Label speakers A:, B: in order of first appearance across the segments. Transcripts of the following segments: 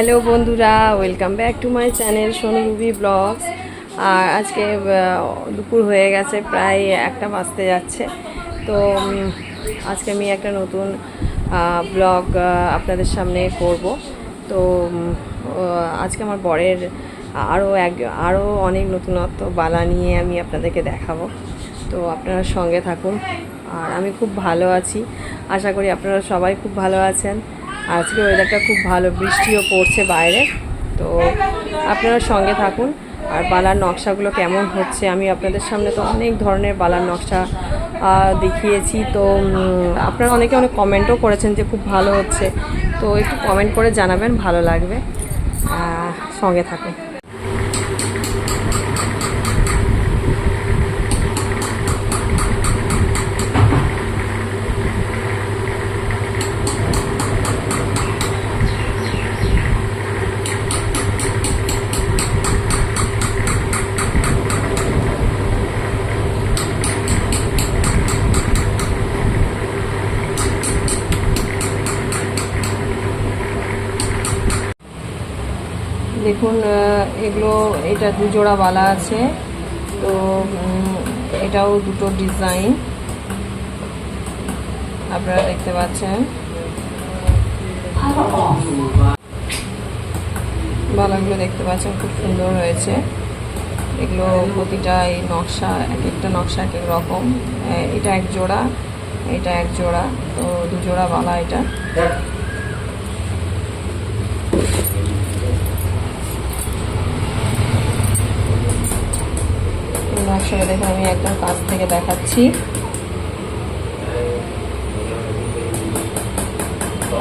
A: Hello বন্ধুরা, welcome back to my channel Sonu Ruby vlogs. আর আজকে দুপুর হয়ে গেছে, প্রায় একটা বাজতে যাচ্ছে। তো আজকে আমি একটা নতুন ব্লগ আপনাদের সামনে করব। তো আজকে আমার বরের আরও এক আরও অনেক নতুনত্ব বালা নিয়ে আমি আপনাদেরকে দেখাবো। তো, আপনারা সঙ্গে থাকুন। আর আমি খুব ভালো আছি। আশা করি আপনারা সবাই খুব ভালো আছেন। আজকে ওয়েদারটা খুব ভালো, বৃষ্টিও পড়ছে বাইরে। তো আপনারা সঙ্গে থাকুন। আর বালার নকশাগুলো কেমন হচ্ছে, আমি আপনাদের সামনে তো অনেক ধরনের বালার নকশা দেখিয়েছি। তো আপনারা অনেকে অনেক কমেন্টও করেছেন যে খুব ভালো হচ্ছে। তো একটু কমেন্ট করে জানাবেন, ভালো লাগবে। সঙ্গে থাকুন। দেখুন এগুলো, এটা দু জোড়া বালা আছে। তো এটাও দুটো ডিজাইন। আপনারা দেখতে পাচ্ছেন। বালাগুলো দেখতে পাচ্ছেন, খুব সুন্দর হয়েছে। এগুলো প্রতিটা এই নকশা, এক একটা নকশা এক এক রকম। এটা এক জোড়া, এটা এক জোড়া, তো দু জোড়া বালা এটা। নকশাটা দেখে আমি একদম কাছ থেকে দেখাচ্ছি।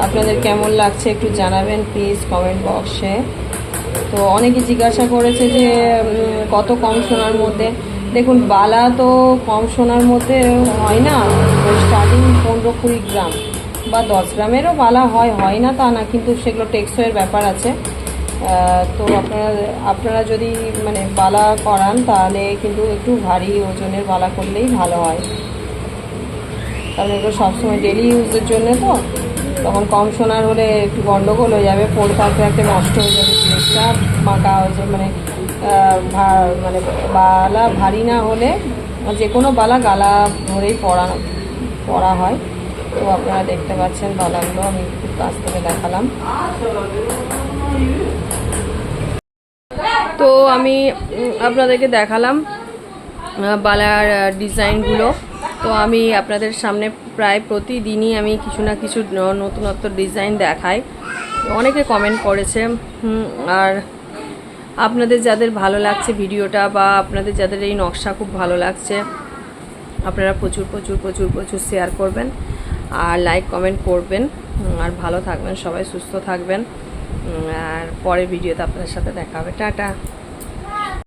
A: আপনাদের কেমন লাগছে একটু জানাবেন প্লিজ কমেন্ট বক্সে। তো অনেকে জিজ্ঞাসা করেছে যে কত কম সোনার মধ্যে? দেখুন, বালা তো কম সোনার মধ্যে হয় না। স্টার্টিং পনেরো কুড়ি গ্রাম বা দশ গ্রামেরও বালা হয় হয় না তা না, কিন্তু সেগুলো টেক্সয়ের ব্যাপার আছে। তো আপনারা আপনারা যদি মানে বালা করান, তাহলে কিন্তু একটু ভারী ওজনের বালা করলেই ভালো হয়। কারণ এগুলো সবসময় ডেলি ইউজের জন্য তো, তখন কম সোনার হলে একটু গন্ডগোল হয়ে যাবে পরে থাকতে থাকতে নষ্ট হয়ে যাবে জিনিসটা। মাকা হচ্ছে মানে মানে বালা ভারী না হলে যে কোনো বালা গালা ধরেই পড়া পড়া হয়। তো আপনারা দেখতে পাচ্ছেন বালাগুলো আমি খুব কাছ থেকে দেখালাম। তো আমি আপনাদেরকে দেখালাম বালার ডিজাইনগুলো। তো আমি আপনাদের সামনে প্রায় প্রতিদিনই আমি কিছু না কিছু নতুনত্ব ডিজাইন দেখাই। অনেকে কমেন্ট করেছে আর আপনাদের যাদের ভালো লাগছে ভিডিওটা বা আপনাদের যাদের এই নকশা খুব ভালো লাগছে, আপনারা প্রচুর প্রচুর প্রচুর প্রচুর শেয়ার করবেন। আর লাইক কমেন্ট করবেন। আর ভালো থাকবেন, সবাই সুস্থ থাকবেন। আর পরের ভিডিওতে আপনাদের সাথে দেখা হবে। টাটা।